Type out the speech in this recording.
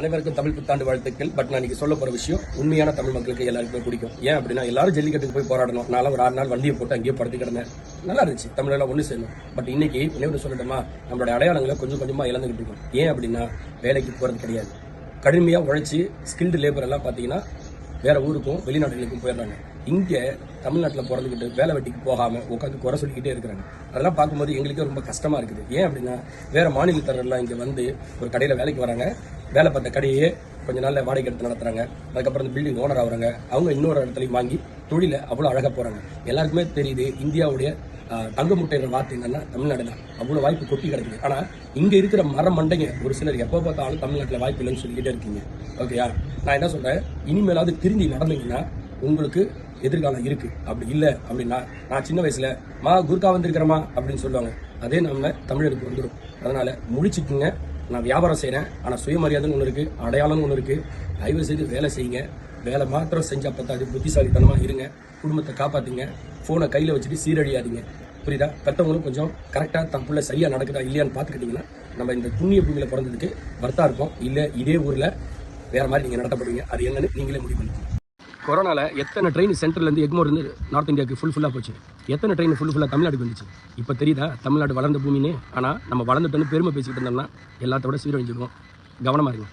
அனைவருக்கும் தமிழ் புத்தாண்டு வாழ்த்துக்கள். பட் நான் இன்னைக்கு சொல்ல போற விஷயம் உண்மையான தமிழ் மக்களுக்கு எல்லாருக்குமே பிடிக்கும். ஏன் அப்படின்னா எல்லாரும் ஜல்லிக்கட்டுக்கு போய் போராடணும். நான்லாம் ஒரு ஆறு நாள் வண்டியை போட்டு அங்கேயே படுத்து கிடந்தேன். நல்லா இருந்துச்சு. தமிழெல்லாம் ஒன்று சேரணும் பட் இன்னைக்கு நினைவு சொல்லட்டுமா நம்மளோட அடையாளங்களை கொஞ்சம் கொஞ்சமா இழந்துகிட்டு இருக்கோம். ஏன் அப்படின்னா வேலைக்கு போறது கிடையாது. கடுமையா உழைச்சி ஸ்கில்டு லேபர் எல்லாம் பாத்தீங்கன்னா வேற ஊருக்கும் வெளிநாடுகளுக்கும் போயிடுறாங்க. இங்கே தமிழ்நாட்டில் பிறந்துக்கிட்டு வேலை வெட்டிக்கு போகாமல் உட்காந்து குறை சொல்லிக்கிட்டே இருக்கிறாங்க. அதெல்லாம் பார்க்கும்போது எங்களுக்கே ரொம்ப கஷ்டமாக இருக்குது. ஏன் அப்படின்னா வேறு மாநிலத்தரெல்லாம் இங்கே வந்து ஒரு கடையில் வேலைக்கு வராங்க. வேலை பார்த்த கடையே கொஞ்ச நாளில் வாடகை எடுத்து நடத்துறாங்க. அதுக்கப்புறம் இந்த பில்டிங் ஓனர் ஆகுறாங்க அவங்க இன்னொரு இடத்துலையும் வாங்கி தொழிலை அவ்வளோ அழகாக போகிறாங்க எல்லாருக்குமே தெரியுது இந்தியாவுடைய தங்க முட்டைன்ற வார்த்தை என்னன்னா தமிழ்நாடு தான் அவ்வளோ வாய்ப்பு கொட்டி கிடக்குது. ஆனால் இங்கே இருக்கிற மர மண்டைங்க ஒரு சிலர் எப்போ பார்த்தாலும் தமிழ்நாட்டில் வாய்ப்பு இல்லைன்னு சொல்லிக்கிட்டே இருக்கீங்க. ஓகேயா நான் என்ன சொல்கிறேன் இனிமேலாவது திருந்தி நடந்தீங்கன்னா உங்களுக்கு எதிர்காலம் இருக்குது அப்படி இல்லை அப்படின்னா நான் சின்ன வயசில் மா குர்கா வந்திருக்கிறமா அப்படின்னு சொல்லுவாங்க. அதே நம்ம தமிழருக்கு வந்துடும் அதனால் முழிச்சுக்குங்க. நான் வியாபாரம் செய்கிறேன் ஆனால் சுயமரியாதைன்னு ஒன்று இருக்குது அடையாளம்னு ஒன்று இருக்குது தயவு செய்து வேலை செய்யுங்க. வேலை மாத்திரம் செஞ்சால் பத்தாது புத்திசாலித்தனமாக இருங்க. குடும்பத்தை காப்பாற்றுங்க ஃபோனை கையில் வச்சுட்டு சீரழியாதீங்க. புரியுதா? பெற்றவங்களும் கொஞ்சம் கரெக்டாக தன் பிள்ளை சரியாக நடக்குதா இல்லையான்னு பார்த்துக்கிட்டிங்கன்னா நம்ம இந்த புண்ணிய பூமியில் பிறந்ததுக்கு வர்த்தா இருக்கும் இல்லை இதே ஊரில் வேறு மாதிரி நீங்கள் நடத்தப்படுவீங்க. அது என்னன்னு நீங்களே முடிவு பண்ணிக்கணும் கொரோனால எத்தனை ட்ரெயின் சென்ட்ரலேருந்து எக்மோர் இருந்து நார்த் இந்தியாவுக்கு ஃபுல் ஃபுல்லாக போச்சு. எத்தனை ட்ரெயின் ஃபுல் ஃபுல்லாக தமிழ்நாடு வந்துச்சு? இப்போ தெரியுதா? தமிழ்நாடு வளர்ந்த பூமின்னு. ஆனால் நம்ம வளர்ந்துட்டோன்னு பெருமை பேசிக்கிட்டு இருந்தோம்னா எல்லாத்தோட சீரழிஞ்சிருவோம். கவனமாக இருங்க.